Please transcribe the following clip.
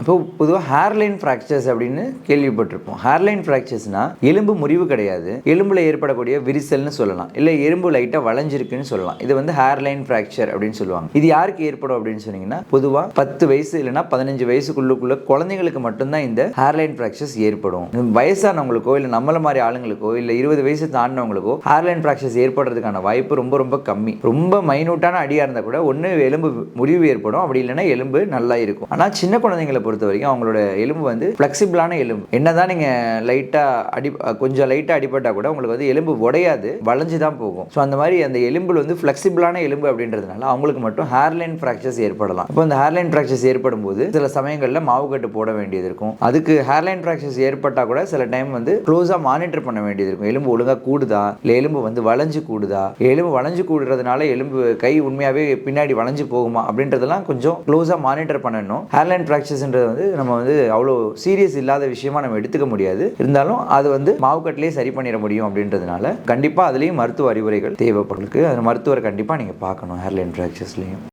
இப்போ பொதுவாக hairline fractures அப்படின்னு கேள்விப்பட்டிருப்போம். ஹேர்லைன் ஃப்ராக்சர்ஸ்னா எலும்பு முறிவு கிடையாது. எலும்பில் ஏற்படக்கூடிய விரிசல்னு சொல்லலாம். இல்லை எலும்பு லைட்டாக வளைஞ்சிருக்குன்னு சொல்லலாம். இது வந்து ஹேர்லைன் ஃப்ராக்சர் அப்படின்னு சொல்லுவாங்க. இது யாருக்கு ஏற்படும் அப்படின்னு சொன்னீங்கன்னா பொதுவாக பத்து வயசு இல்லைனா பதினஞ்சு வயசுக்குள்ளுக்குள்ள குழந்தைங்களுக்கு மட்டும்தான் இந்த ஹேர்லைன் ஃப்ராக்சர்ஸ் ஏற்படும். வயசானவங்களுக்கோ இல்லை நம்மள மாதிரி ஆளுங்களுக்கோ இல்லை இருபது வயசு தாண்டினவங்களுக்கோ ஹேர்லைன் ஃப்ராக்சர்ஸ் ஏற்படுறதுக்கான வாய்ப்பு ரொம்ப ரொம்ப கம்மி. ரொம்ப மைனூட்டான அடியாக இருந்தால் கூட ஒன்று எலும்பு முறிவு ஏற்படும். அப்படி இல்லைன்னா எலும்பு நல்லா இருக்கும். ஆனால் சின்ன குழந்தைங்களை பொறுத்த வரைக்கும் அவங்களோட எலும்பு வந்து ஃப்ளெக்சிபிளான எலும்பு. என்னதான் நீங்கள் லைட்டாக அடி கொஞ்சம் லைட்டாக அடிபட்டால் கூட உங்களுக்கு வந்து எலும்பு உடையாது வளைஞ்சு தான் போகும். ஸோ அந்த மாதிரி அந்த எலும்பு வந்து ஃப்ளெக்சிபிளான எலும்பு அப்படின்றதுனால அவங்களுக்கு மட்டும் ஹேர்லைன் ஃப்ராக்சர்ஸ் ஏற்படலாம். இப்போ அந்த ஹேர்லைன் ஃப்ராக்சர்ஸ் ஏற்படும் போது சில சமயங்களில் மாவு கட்டு போட வேண்டியது இருக்கும். அதுக்கு ஹேர்லைன் ஃப்ராக்சர்ஸ் ஏற்பட்டால் கூட சில டைம் வந்து க்ளோஸாக மானிட்டர் பண்ண வேண்டியது இருக்கும். எலும்பு ஒழுங்காக கூடுதா? இல்லை எலும்பு வந்து வளைஞ்சு கூடுதா? எலும்பு வளைஞ்சு கூடுறதுனால எலும்பு கை உண்மையாகவே பின்னாடி வளைஞ்சு போகுமா? அப்படின்றதெல்லாம் கொஞ்சம் க்ளோஸாக மானிட்டர் பண்ணணும். ஹேர்லைன் அப்படின்றத வந்து நம்ம வந்து அவ்வளோ சீரியஸ் இல்லாத விஷயமா நம்ம எடுத்துக்க முடியாது. இருந்தாலும் அது வந்து மாவுக்கட்டிலே சரி பண்ணிட முடியும் அப்படின்றதுனால கண்டிப்பாக அதுலேயும் மருத்துவ அறிவுரைகள் தேவைப்படுறதுக்கு. அது மருத்துவரை கண்டிப்பாக நீங்கள் பார்க்கணும் ஹேர்லைன் ஃப்ராக்சர்ஸ்லேயும்